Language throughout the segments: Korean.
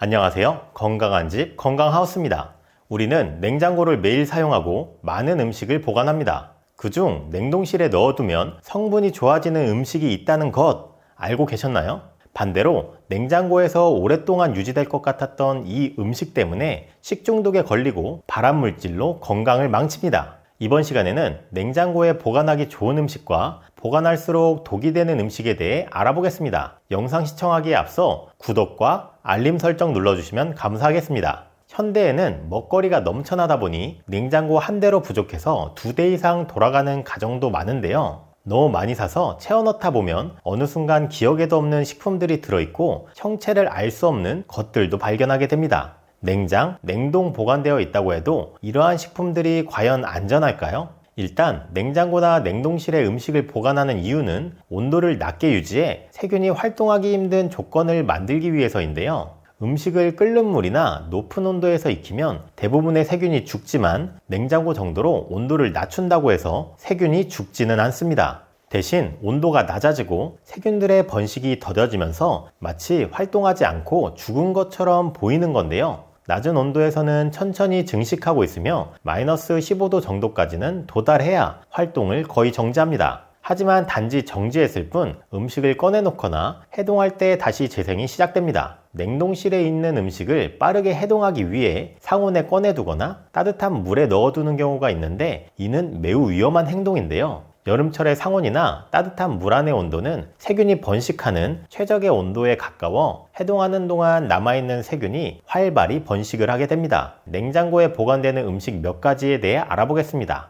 안녕하세요. 건강한 집 건강하우스입니다. 우리는 냉장고를 매일 사용하고 많은 음식을 보관합니다. 그중 냉동실에 넣어두면 성분이 좋아지는 음식이 있다는 것 알고 계셨나요? 반대로 냉장고에서 오랫동안 유지될 것 같았던 이 음식 때문에 식중독에 걸리고 발암물질로 건강을 망칩니다. 이번 시간에는 냉장고에 보관하기 좋은 음식과 보관할수록 독이 되는 음식에 대해 알아보겠습니다. 영상 시청하기에 앞서 구독과 알림 설정 눌러주시면 감사하겠습니다. 현대에는 먹거리가 넘쳐나다 보니 냉장고 한 대로 부족해서 두 대 이상 돌아가는 가정도 많은데요. 너무 많이 사서 채워 넣다 보면 어느 순간 기억에도 없는 식품들이 들어있고 형체를 알 수 없는 것들도 발견하게 됩니다. 냉장, 냉동 보관되어 있다고 해도 이러한 식품들이 과연 안전할까요? 일단 냉장고나 냉동실에 음식을 보관하는 이유는 온도를 낮게 유지해 세균이 활동하기 힘든 조건을 만들기 위해서인데요. 음식을 끓는 물이나 높은 온도에서 익히면 대부분의 세균이 죽지만 냉장고 정도로 온도를 낮춘다고 해서 세균이 죽지는 않습니다. 대신 온도가 낮아지고 세균들의 번식이 더뎌지면서 마치 활동하지 않고 죽은 것처럼 보이는 건데요. 낮은 온도에서는 천천히 증식하고 있으며 마이너스 15도 정도까지는 도달해야 활동을 거의 정지합니다. 하지만 단지 정지했을 뿐 음식을 꺼내놓거나 해동할 때 다시 재생이 시작됩니다. 냉동실에 있는 음식을 빠르게 해동하기 위해 상온에 꺼내두거나 따뜻한 물에 넣어두는 경우가 있는데 이는 매우 위험한 행동인데요. 여름철의 상온이나 따뜻한 물 안의 온도는 세균이 번식하는 최적의 온도에 가까워 해동하는 동안 남아있는 세균이 활발히 번식을 하게 됩니다. 냉장고에 보관되는 음식 몇 가지에 대해 알아보겠습니다.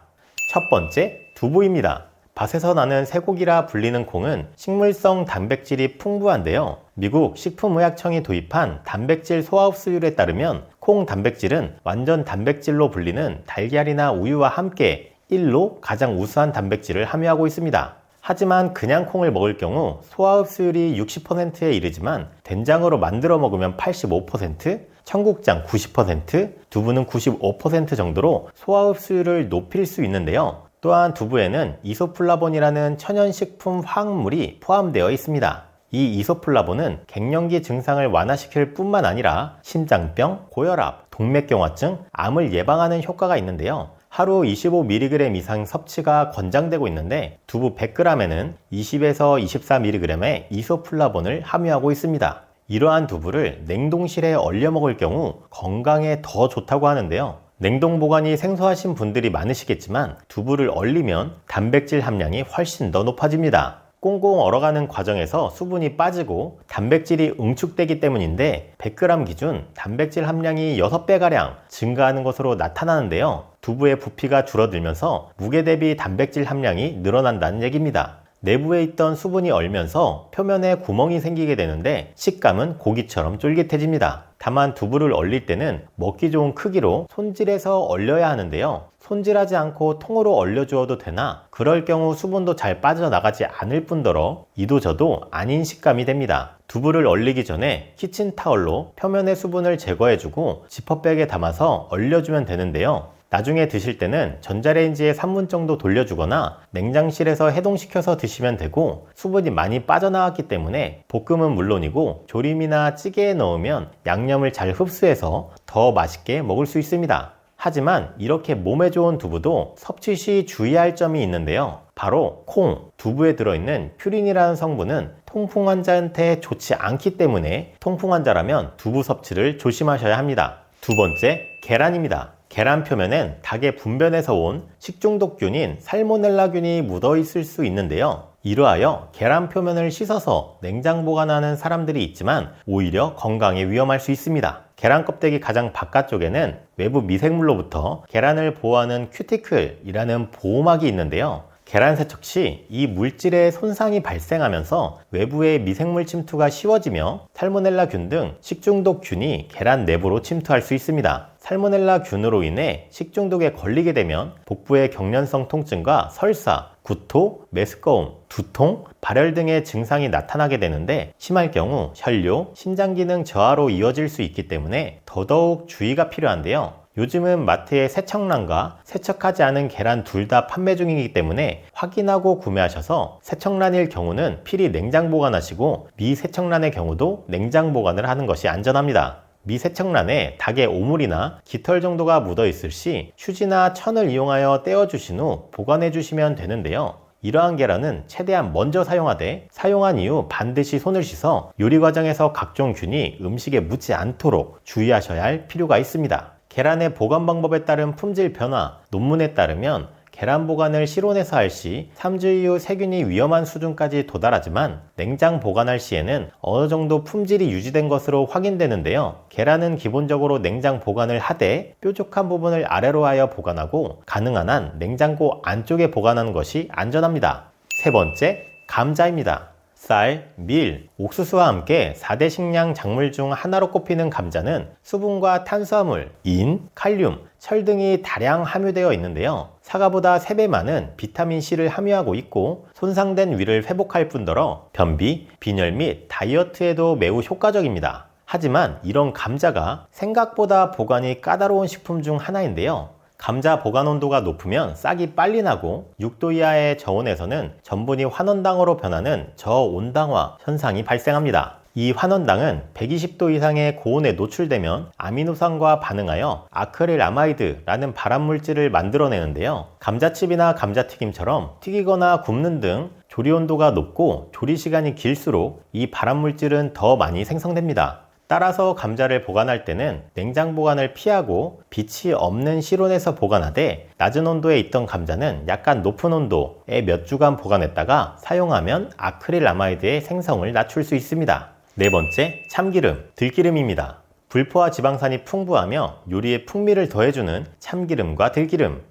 첫 번째, 두부입니다. 밭에서 나는 쇠고기라 불리는 콩은 식물성 단백질이 풍부한데요. 미국 식품의약청이 도입한 단백질 소화흡수율에 따르면 콩 단백질은 완전 단백질로 불리는 달걀이나 우유와 함께 1로 가장 우수한 단백질을 함유하고 있습니다. 하지만 그냥 콩을 먹을 경우 소화 흡수율이 60%에 이르지만 된장으로 만들어 먹으면 85%, 청국장 90%, 두부는 95% 정도로 소화 흡수율을 높일 수 있는데요. 또한 두부에는 이소플라본이라는 천연식품 화학물이 포함되어 있습니다. 이 이소플라본은 갱년기 증상을 완화시킬 뿐만 아니라 심장병, 고혈압, 동맥경화증, 암을 예방하는 효과가 있는데요. 하루 25mg 이상 섭취가 권장되고 있는데 두부 100g에는 20에서 24mg의 이소플라본을 함유하고 있습니다. 이러한 두부를 냉동실에 얼려 먹을 경우 건강에 더 좋다고 하는데요. 냉동 보관이 생소하신 분들이 많으시겠지만 두부를 얼리면 단백질 함량이 훨씬 더 높아집니다. 꽁꽁 얼어가는 과정에서 수분이 빠지고 단백질이 응축되기 때문인데 100g 기준 단백질 함량이 6배가량 증가하는 것으로 나타나는데요. 두부의 부피가 줄어들면서 무게 대비 단백질 함량이 늘어난다는 얘기입니다. 내부에 있던 수분이 얼면서 표면에 구멍이 생기게 되는데 식감은 고기처럼 쫄깃해집니다. 다만 두부를 얼릴 때는 먹기 좋은 크기로 손질해서 얼려야 하는데요. 손질하지 않고 통으로 얼려주어도 되나 그럴 경우 수분도 잘 빠져나가지 않을 뿐더러 이도 저도 아닌 식감이 됩니다. 두부를 얼리기 전에 키친타월로 표면의 수분을 제거해주고 지퍼백에 담아서 얼려주면 되는데요. 나중에 드실 때는 전자레인지에 3분 정도 돌려주거나 냉장실에서 해동시켜서 드시면 되고 수분이 많이 빠져나왔기 때문에 볶음은 물론이고 조림이나 찌개에 넣으면 양념을 잘 흡수해서 더 맛있게 먹을 수 있습니다. 하지만 이렇게 몸에 좋은 두부도 섭취 시 주의할 점이 있는데요. 바로 콩, 두부에 들어있는 퓨린이라는 성분은 통풍 환자한테 좋지 않기 때문에 통풍 환자라면 두부 섭취를 조심하셔야 합니다. 두 번째, 계란입니다. 계란 표면엔 닭의 분변에서 온 식중독균인 살모넬라균이 묻어 있을 수 있는데요. 이러하여 계란 표면을 씻어서 냉장 보관하는 사람들이 있지만 오히려 건강에 위험할 수 있습니다. 계란 껍데기 가장 바깥쪽에는 외부 미생물로부터 계란을 보호하는 큐티클이라는 보호막이 있는데요. 계란 세척 시 이 물질의 손상이 발생하면서 외부의 미생물 침투가 쉬워지며 살모넬라균 등 식중독균이 계란 내부로 침투할 수 있습니다. 살모넬라 균으로 인해 식중독에 걸리게 되면 복부의 경련성 통증과 설사, 구토, 메스꺼움, 두통, 발열 등의 증상이 나타나게 되는데 심할 경우 혈뇨, 신장 기능 저하로 이어질 수 있기 때문에 더더욱 주의가 필요한데요. 요즘은 마트에 세척란과 세척하지 않은 계란 둘 다 판매 중이기 때문에 확인하고 구매하셔서 세척란일 경우는 필히 냉장 보관하시고 미세척란의 경우도 냉장 보관을 하는 것이 안전합니다. 미세척란에 닭의 오물이나 깃털 정도가 묻어 있을 시 휴지나 천을 이용하여 떼어주신 후 보관해 주시면 되는데요. 이러한 계란은 최대한 먼저 사용하되 사용한 이후 반드시 손을 씻어 요리 과정에서 각종 균이 음식에 묻지 않도록 주의하셔야 할 필요가 있습니다. 계란의 보관 방법에 따른 품질 변화, 논문에 따르면 계란 보관을 실온에서 할 시 3주 이후 세균이 위험한 수준까지 도달하지만 냉장 보관할 시에는 어느 정도 품질이 유지된 것으로 확인되는데요. 계란은 기본적으로 냉장 보관을 하되 뾰족한 부분을 아래로 하여 보관하고 가능한 한 냉장고 안쪽에 보관하는 것이 안전합니다. 세 번째, 감자입니다. 쌀, 밀, 옥수수와 함께 4대 식량 작물 중 하나로 꼽히는 감자는 수분과 탄수화물, 인, 칼륨, 철 등이 다량 함유되어 있는데요. 사과보다 3배 많은 비타민C를 함유하고 있고 손상된 위를 회복할 뿐더러 변비, 빈혈 및 다이어트에도 매우 효과적입니다. 하지만 이런 감자가 생각보다 보관이 까다로운 식품 중 하나인데요. 감자 보관 온도가 높으면 싹이 빨리 나고 6도 이하의 저온에서는 전분이 환원당으로 변하는 저온당화 현상이 발생합니다. 이 환원당은 120도 이상의 고온에 노출되면 아미노산과 반응하여 아크릴아마이드라는 발암물질을 만들어내는데요. 감자칩이나 감자튀김처럼 튀기거나 굽는 등 조리 온도가 높고 조리 시간이 길수록 이 발암물질은 더 많이 생성됩니다. 따라서 감자를 보관할 때는 냉장 보관을 피하고 빛이 없는 실온에서 보관하되 낮은 온도에 있던 감자는 약간 높은 온도에 몇 주간 보관했다가 사용하면 아크릴아마이드의 생성을 낮출 수 있습니다. 네 번째, 참기름, 들기름입니다. 불포화 지방산이 풍부하며 요리에 풍미를 더해주는 참기름과 들기름.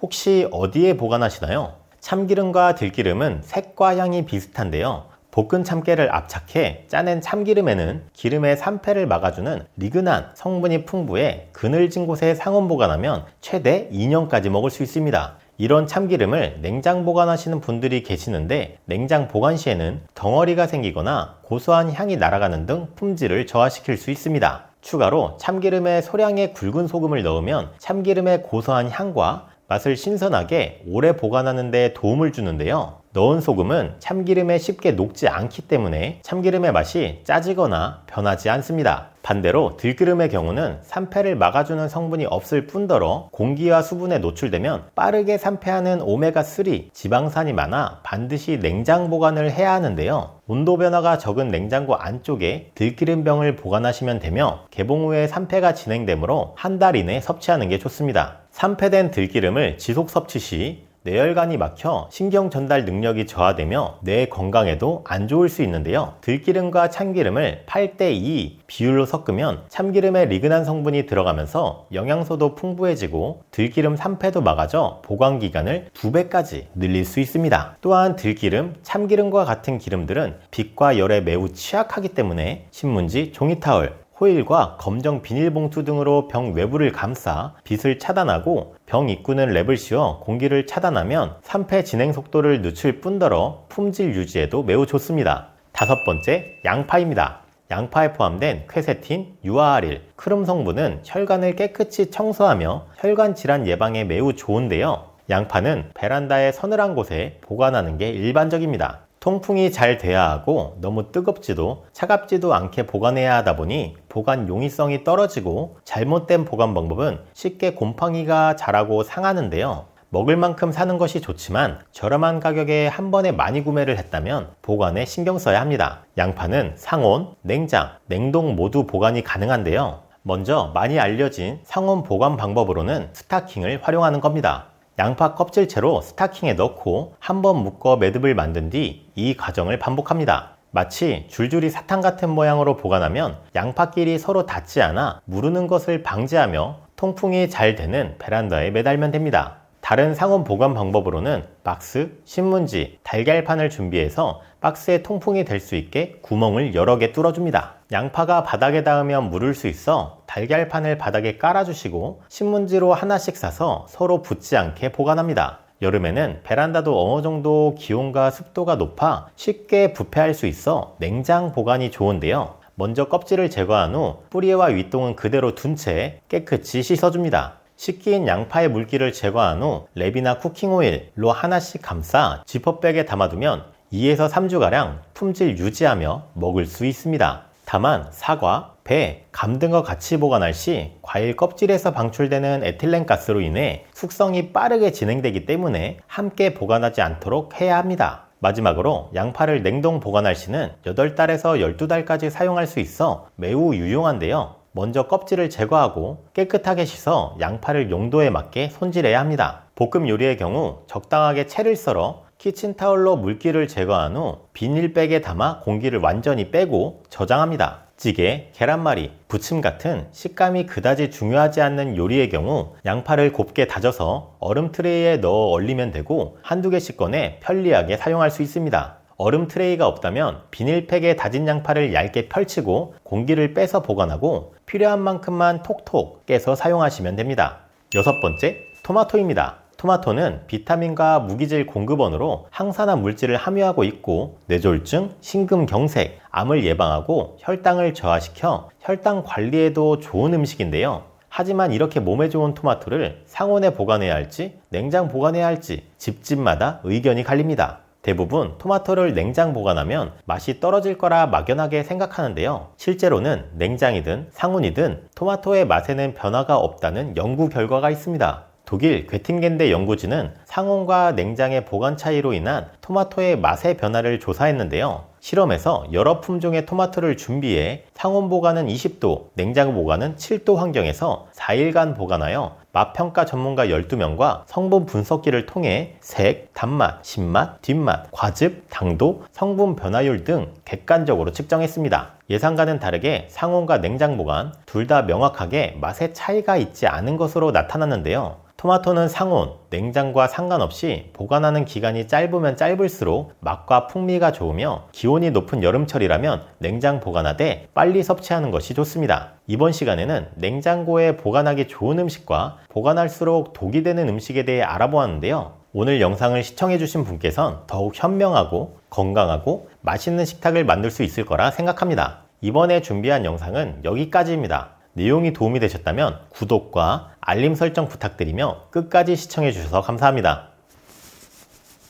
혹시 어디에 보관하시나요? 참기름과 들기름은 색과 향이 비슷한데요. 볶은 참깨를 압착해 짜낸 참기름에는 기름의 산패를 막아주는 리그난 성분이 풍부해 그늘진 곳에 상온 보관하면 최대 2년까지 먹을 수 있습니다. 이런 참기름을 냉장 보관하시는 분들이 계시는데 냉장 보관 시에는 덩어리가 생기거나 고소한 향이 날아가는 등 품질을 저하시킬 수 있습니다. 추가로 참기름에 소량의 굵은 소금을 넣으면 참기름의 고소한 향과 맛을 신선하게 오래 보관하는 데 도움을 주는데요. 넣은 소금은 참기름에 쉽게 녹지 않기 때문에 참기름의 맛이 짜지거나 변하지 않습니다. 반대로 들기름의 경우는 산패를 막아주는 성분이 없을 뿐더러 공기와 수분에 노출되면 빠르게 산패하는 오메가3 지방산이 많아 반드시 냉장 보관을 해야 하는데요. 온도 변화가 적은 냉장고 안쪽에 들기름병을 보관하시면 되며 개봉 후에 산패가 진행되므로 한 달 이내 섭취하는 게 좋습니다. 산패된 들기름을 지속 섭취 시 뇌혈관이 막혀 신경 전달 능력이 저하되며 뇌 건강에도 안 좋을 수 있는데요. 들기름과 참기름을 8대2 비율로 섞으면 참기름에 리그난 성분이 들어가면서 영양소도 풍부해지고 들기름 산패도 막아져 보관 기간을 2배까지 늘릴 수 있습니다. 또한 들기름, 참기름과 같은 기름들은 빛과 열에 매우 취약하기 때문에 신문지, 종이타월, 호일과 검정 비닐봉투 등으로 병 외부를 감싸 빛을 차단하고 병 입구는 랩을 씌워 공기를 차단하면 산패 진행 속도를 늦출 뿐더러 품질 유지에도 매우 좋습니다. 다섯 번째, 양파입니다. 양파에 포함된 퀘세틴, 유아아릴, 크롬 성분은 혈관을 깨끗이 청소하며 혈관 질환 예방에 매우 좋은데요. 양파는 베란다의 서늘한 곳에 보관하는 게 일반적입니다. 통풍이 잘 돼야 하고 너무 뜨겁지도 차갑지도 않게 보관해야 하다 보니 보관 용이성이 떨어지고 잘못된 보관 방법은 쉽게 곰팡이가 자라고 상하는데요. 먹을 만큼 사는 것이 좋지만 저렴한 가격에 한 번에 많이 구매를 했다면 보관에 신경 써야 합니다. 양파는 상온, 냉장, 냉동 모두 보관이 가능한데요. 먼저 많이 알려진 상온 보관 방법으로는 스타킹을 활용하는 겁니다. 양파 껍질채로 스타킹에 넣고 한 번 묶어 매듭을 만든 뒤 이 과정을 반복합니다. 마치 줄줄이 사탕 같은 모양으로 보관하면 양파끼리 서로 닿지 않아 무르는 것을 방지하며 통풍이 잘 되는 베란다에 매달면 됩니다. 다른 상온 보관 방법으로는 박스, 신문지, 달걀판을 준비해서 박스에 통풍이 될 수 있게 구멍을 여러 개 뚫어줍니다. 양파가 바닥에 닿으면 물을 수 있어 달걀판을 바닥에 깔아주시고 신문지로 하나씩 싸서 서로 붙지 않게 보관합니다. 여름에는 베란다도 어느 정도 기온과 습도가 높아 쉽게 부패할 수 있어 냉장 보관이 좋은데요. 먼저 껍질을 제거한 후 뿌리와 윗동은 그대로 둔 채 깨끗이 씻어줍니다. 식긴 양파의 물기를 제거한 후 랩이나 쿠킹오일로 하나씩 감싸 지퍼백에 담아두면 2에서 3주가량 품질 유지하며 먹을 수 있습니다. 다만 사과, 배, 감 등과 같이 보관할 시 과일 껍질에서 방출되는 에틸렌 가스로 인해 숙성이 빠르게 진행되기 때문에 함께 보관하지 않도록 해야 합니다. 마지막으로 양파를 냉동 보관할 시는 8달에서 12달까지 사용할 수 있어 매우 유용한데요. 먼저 껍질을 제거하고 깨끗하게 씻어 양파를 용도에 맞게 손질해야 합니다. 볶음 요리의 경우 적당하게 채를 썰어 키친타올로 물기를 제거한 후 비닐백에 담아 공기를 완전히 빼고 저장합니다. 찌개, 계란말이, 부침 같은 식감이 그다지 중요하지 않는 요리의 경우 양파를 곱게 다져서 얼음 트레이에 넣어 얼리면 되고 한두 개씩 꺼내 편리하게 사용할 수 있습니다. 얼음 트레이가 없다면 비닐팩에 다진 양파를 얇게 펼치고 공기를 빼서 보관하고 필요한 만큼만 톡톡 깨서 사용하시면 됩니다. 여섯 번째, 토마토입니다. 토마토는 비타민과 무기질 공급원으로 항산화 물질을 함유하고 있고 뇌졸중, 심근경색, 암을 예방하고 혈당을 저하시켜 혈당 관리에도 좋은 음식인데요. 하지만 이렇게 몸에 좋은 토마토를 상온에 보관해야 할지 냉장 보관해야 할지 집집마다 의견이 갈립니다. 대부분 토마토를 냉장 보관하면 맛이 떨어질 거라 막연하게 생각하는데요. 실제로는 냉장이든 상온이든 토마토의 맛에는 변화가 없다는 연구 결과가 있습니다. 독일 괴팅겐대 연구진은 상온과 냉장의 보관 차이로 인한 토마토의 맛의 변화를 조사했는데요. 실험에서 여러 품종의 토마토를 준비해 상온 보관은 20도, 냉장 보관은 7도 환경에서 4일간 보관하여 맛평가 전문가 12명과 성분 분석기를 통해 색, 단맛, 신맛, 뒷맛, 과즙, 당도, 성분 변화율 등 객관적으로 측정했습니다. 예상과는 다르게 상온과 냉장 보관 둘 다 명확하게 맛의 차이가 있지 않은 것으로 나타났는데요. 토마토는 상온, 냉장과 상관없이 보관하는 기간이 짧으면 짧을수록 맛과 풍미가 좋으며 기온이 높은 여름철이라면 냉장 보관하되 빨리 섭취하는 것이 좋습니다. 이번 시간에는 냉장고에 보관하기 좋은 음식과 보관할수록 독이 되는 음식에 대해 알아보았는데요. 오늘 영상을 시청해주신 분께선 더욱 현명하고 건강하고 맛있는 식탁을 만들 수 있을 거라 생각합니다. 이번에 준비한 영상은 여기까지입니다. 내용이 도움이 되셨다면 구독과 알림 설정 부탁드리며 끝까지 시청해 주셔서 감사합니다.